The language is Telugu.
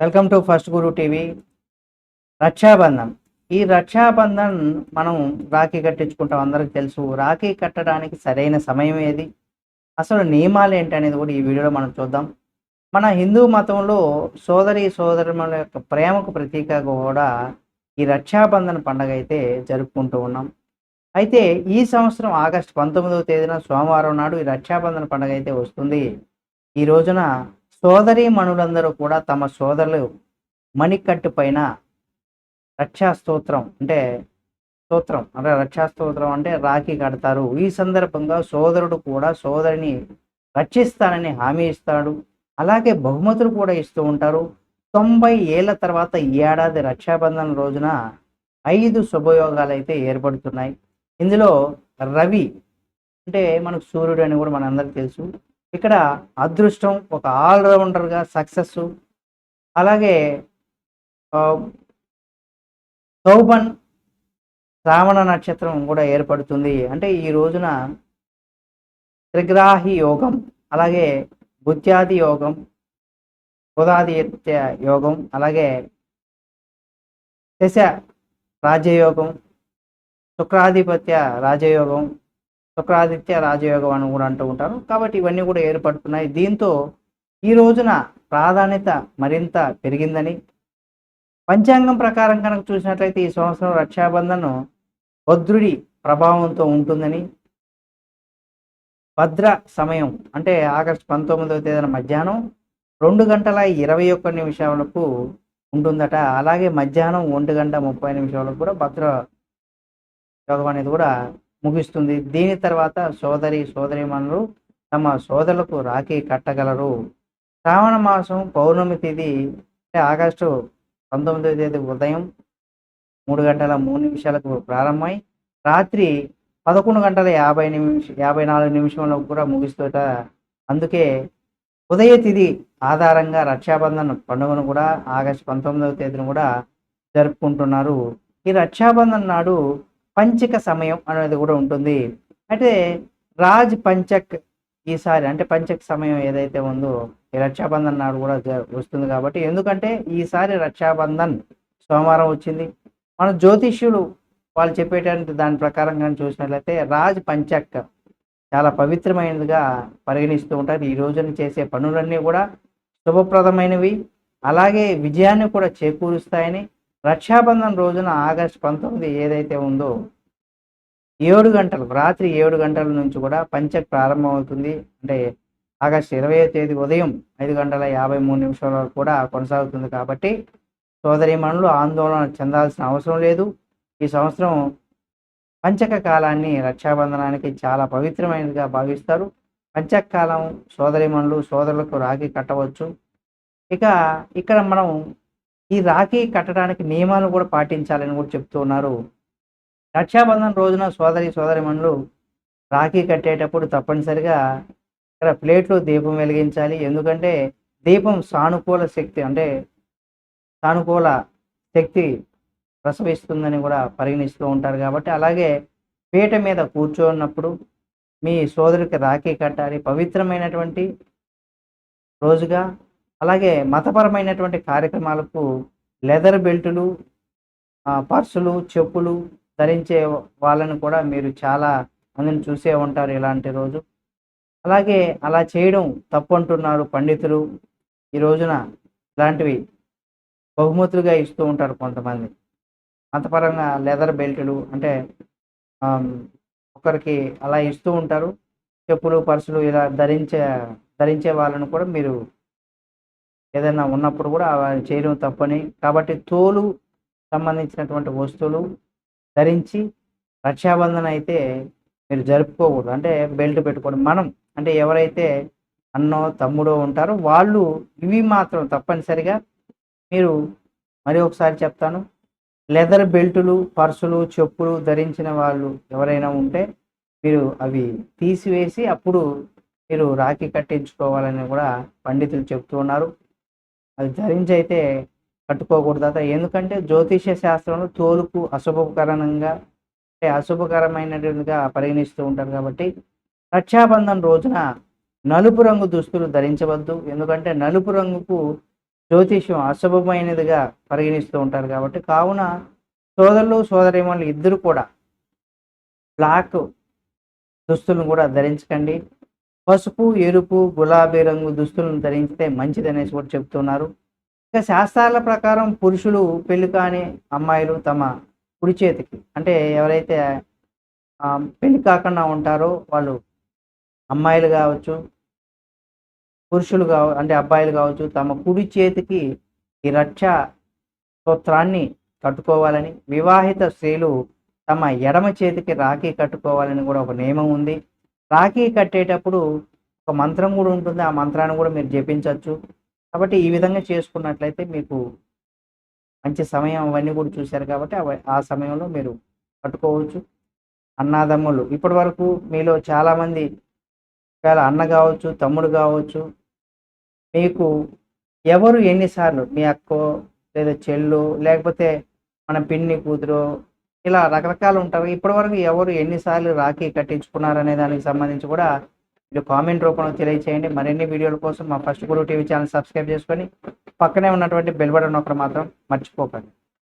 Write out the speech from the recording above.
Welcome to first guru TV. Rakshabandhan. ఈ రక్షాబంధన్ మనం రాఖీ కట్టించుకుంటాం అందరికి తెలుసు. రాఖీ కట్టడానికి సరైన సమయం ఏది? అసలు నియమాలు ఏంటి అనేది కూడా ఈ వీడియోలో మనం చూద్దాం. మన హిందూ మతంలో సోదరి సోదరుల యొక్క ప్రేమకు ప్రతీకగా కూడా ఈ రక్షాబంధన్ పండుగ అయితే జరుపుకుంటూ ఉన్నాం. అయితే ఈ సంవత్సరం ఆగస్టు పంతొమ్మిదవ తేదీన సోమవారం నాడు ఈ రక్షాబంధన పండుగ అయితే వస్తుంది. ఈ రోజున సోదరి మనులందరూ కూడా తమ సోదరులు మణికట్టు పైన రక్షా స్తోత్రం అంటే స్తోత్రం. అంటే రక్షా స్తోత్రం అంటే రాఖీ కడతారు. ఈ సందర్భంగా సోదరుడు కూడా సోదరిని రక్షిస్తానని హామీ ఇస్తాడు. అలాగే బహుమతులు కూడా ఇస్తూ ఉంటారు. తొంభై ఏళ్ళ తర్వాత ఈ ఏడాది రక్షాబంధన రోజున ఐదు శుభయోగాలు అయితే ఏర్పడుతున్నాయి. ఇందులో రవి అంటే మనకు సూర్యుడు అని కూడా మనందరికీ తెలుసు. ఇక్కడ అదృష్టం ఒక ఆల్రౌండర్గా సక్సెస్ అలాగే ఆ, సౌబన్ శ్రావణ నక్షత్రం కూడా ఏర్పడుతుంది. అంటే ఈ రోజున త్రిగ్రాహి యోగం అలాగే బుద్ధ్యాది యోగం బుధాదిత్య యోగం అలాగే దశ రాజయోగం శుక్రాధిపత్య రాజయోగం శుక్రాదిత్య రాజయోగం అని కూడా అంటూ ఉంటారు. కాబట్టి ఇవన్నీ కూడా ఏర్పడుతున్నాయి. దీంతో ఈ రోజున ప్రాధాన్యత మరింత పెరిగిందని పంచాంగం ప్రకారం కనుక చూసినట్లయితే ఈ సంవత్సరం రక్షాబంధన్ భద్రుడి ప్రభావంతో ఉంటుందని భద్ర సమయం అంటే ఆగస్టు పంతొమ్మిదవ తేదీన మధ్యాహ్నం రెండు గంటల ఇరవై ఒక్క నిమిషాలకు ఉంటుందట. అలాగే మధ్యాహ్నం ఒంటి గంట ముప్పై నిమిషాలకు కూడా భద్ర యోగం అనేది కూడా ముగిస్తుంది. దీని తర్వాత సోదరి సోదరిమణులు తమ సోదరులకు రాఖీ కట్టగలరు. శ్రావణ మాసం పౌర్ణమి తేదీ అంటే ఆగస్టు పంతొమ్మిదవ తేదీ ఉదయం మూడు గంటల మూడు నిమిషాలకు ప్రారంభమై రాత్రి పదకొండు గంటల యాభై నిమిష యాభై నాలుగు నిమిషంలో కూడా ముగిస్తుంట అందుకే ఉదయ తిథి ఆధారంగా రక్షాబంధన్ పండుగను కూడా ఆగస్టు పంతొమ్మిదవ తేదీన కూడా జరుపుకుంటున్నారు. ఈ రక్షాబంధన్ నాడు పంచక సమయం అనేది కూడా ఉంటుంది. అయితే రాజ్ పంచక్ ఈసారి అంటే పంచక్ సమయం ఏదైతే ఉందో ఈ రక్షాబంధన్ నాడు కూడా జ- వస్తుంది కాబట్టి ఎందుకంటే ఈసారి రక్షాబంధన్ సోమవారం వచ్చింది. మన జ్యోతిష్యులు వాళ్ళు చెప్పేటువంటి దాని ప్రకారం కానీ చూసినట్లయితే రాజ్ పంచక్ చాలా పవిత్రమైనదిగా పరిగణిస్తూ ఉంటారు. ఈ రోజున చేసే పనులన్నీ కూడా శుభప్రదమైనవి. అలాగే విజయాన్ని కూడా చేకూరుస్తాయని రక్షాబంధన్ రోజున ఆగస్టు పంతొమ్మిది ఏదైతే ఉందో ఏడు గంటలు రాత్రి ఏడు గంటల నుంచి కూడా పంచక్ ప్రారంభమవుతుంది. అంటే ఆగస్టు ఇరవై తేదీ ఉదయం ఐదు గంటల యాభై మూడు నిమిషాల వరకు కూడా కొనసాగుతుంది కాబట్టి సోదరిమణులు ఆందోళన చెందాల్సిన అవసరం లేదు. ఈ సంవత్సరం పంచక కాలాన్ని రక్షాబంధనానికి చాలా పవిత్రమైనదిగా భావిస్తారు. పంచక కాలం సోదరిమణులు సోదరులకు రాఖీ కట్టవచ్చు. ఇక ఇక్కడ మనం ఈ రాఖీ కట్టడానికి నియమాలు కూడా పాటించాలని కూడా చెప్తూ ఉన్నారు. రక్షాబంధన్ రోజున సోదరి సోదరిమణులు రాఖీ కట్టేటప్పుడు తప్పనిసరిగా ఇక్కడ ప్లేట్లో దీపం వెలిగించాలి. ఎందుకంటే దీపం సానుకూల శక్తి అంటే సానుకూల శక్తి ప్రసవిస్తుందని కూడా పరిగణిస్తూ ఉంటారు కాబట్టి అలాగే పీట మీద కూర్చోన్నప్పుడు మీ సోదరికి రాఖీ కట్టాలి. పవిత్రమైనటువంటి రోజుగా అలాగే మతపరమైనటువంటి కార్యక్రమాలకు లెదర్ బెల్టులు పర్సులు చెప్పులు ధరించే వాళ్ళని కూడా మీరు చాలా మందిని చూసే ఉంటారు ఇలాంటి రోజు. అలాగే అలా చేయడం తప్పు అంటున్నారు పండితులు. ఈ రోజున ఇలాంటివి బహుమతులుగా ఇస్తూ ఉంటారు కొంతమంది. మతపరంగా లెదర్ బెల్టులు అంటే ఒకరికి అలా ఇస్తూ ఉంటారు. చెప్పులు పర్సులు ఇలా ధరించే ధరించే వాళ్ళను కూడా మీరు ఏదైనా ఉన్నప్పుడు కూడా చేయడం తప్పని. కాబట్టి తోలు సంబంధించినటువంటి వస్తువులు ధరించి రక్షాబంధన అయితే మీరు జరుపుకోకూడదు. అంటే బెల్ట్ పెట్టుకోవడం మనం అంటే ఎవరైతే అన్నో తమ్ముడో ఉంటారో వాళ్ళు ఇవి మాత్రం తప్పనిసరిగా మీరు మరి ఒకసారి చెప్తాను. లెదర్ బెల్టులు పర్సులు చెప్పులు ధరించిన వాళ్ళు ఎవరైనా ఉంటే మీరు అవి తీసివేసి అప్పుడు మీరు రాఖీ కట్టించుకోవాలని కూడా పండితులు చెప్తూ ఉన్నారు. అది ధరించి అయితే కట్టుకోకూడదు ఎందుకంటే జ్యోతిష్య శాస్త్రంలో తోలుకు అశుభకరణంగా అంటే అశుభకరమైనటువంటిగా పరిగణిస్తూ ఉంటారు కాబట్టి రక్షాబంధన్ రోజున నలుపు రంగు దుస్తులు ధరించవద్దు. ఎందుకంటే నలుపు రంగుకు జ్యోతిష్యం అశుభమైనదిగా పరిగణిస్తూ ఉంటారు కాబట్టి కావున సోదరులు సోదరిమణులు ఇద్దరు కూడా బ్లాక్ దుస్తులను కూడా ధరించకండి. పసుపు ఎరుపు గులాబీ రంగు దుస్తులను ధరించితే మంచిది అనేసి కూడా చెప్తున్నారు. ఇక శాస్త్రాల ప్రకారం పురుషులు పెళ్ళి కాని అమ్మాయిలు తమ కుడి చేతికి అంటే ఎవరైతే పెళ్ళి కాకుండా ఉంటారో వాళ్ళు అమ్మాయిలు కావచ్చు పురుషులు కావ అంటే అబ్బాయిలు కావచ్చు తమ కుడి చేతికి ఈ రక్ష స్తోత్రాన్ని కట్టుకోవాలని వివాహిత స్త్రీలు తమ ఎడమ చేతికి రాఖీ కట్టుకోవాలని కూడా ఒక నియమం ఉంది. రాఖీ కట్టేటప్పుడు ఒక మంత్రం కూడా ఉంటుంది. ఆ మంత్రాన్ని కూడా మీరు జపించవచ్చు కాబట్టి ఈ విధంగా చేసుకున్నట్లయితే మీకు మంచి సమయం అవన్నీ కూడా చూశారు కాబట్టి ఆ సమయంలో మీరు కట్టుకోవచ్చు. అన్నాదమ్ములు ఇప్పటి వరకు మీలో చాలామంది ఒకవేళ అన్న కావచ్చు తమ్ముడు కావచ్చు మీకు ఎవరు ఎన్నిసార్లు మీ అక్కో లేదా చెల్లు లేకపోతే మన పిన్ని కూతురు ఇలా రకరకాలు ఉంటారు ఇప్పటి వరకు ఎవరు ఎన్నిసార్లు రాఖీ కట్టించుకున్నారనే దానికి సంబంధించి కూడా మీరు కామెంట్ రూపంలో తెలియచేయండి. మరిన్ని వీడియోల కోసం మా first guru TV channel subscribe చేసుకొని పక్కనే ఉన్నటువంటి బెల్ బటన్ ఒకటి మాత్రం మర్చిపోకండి.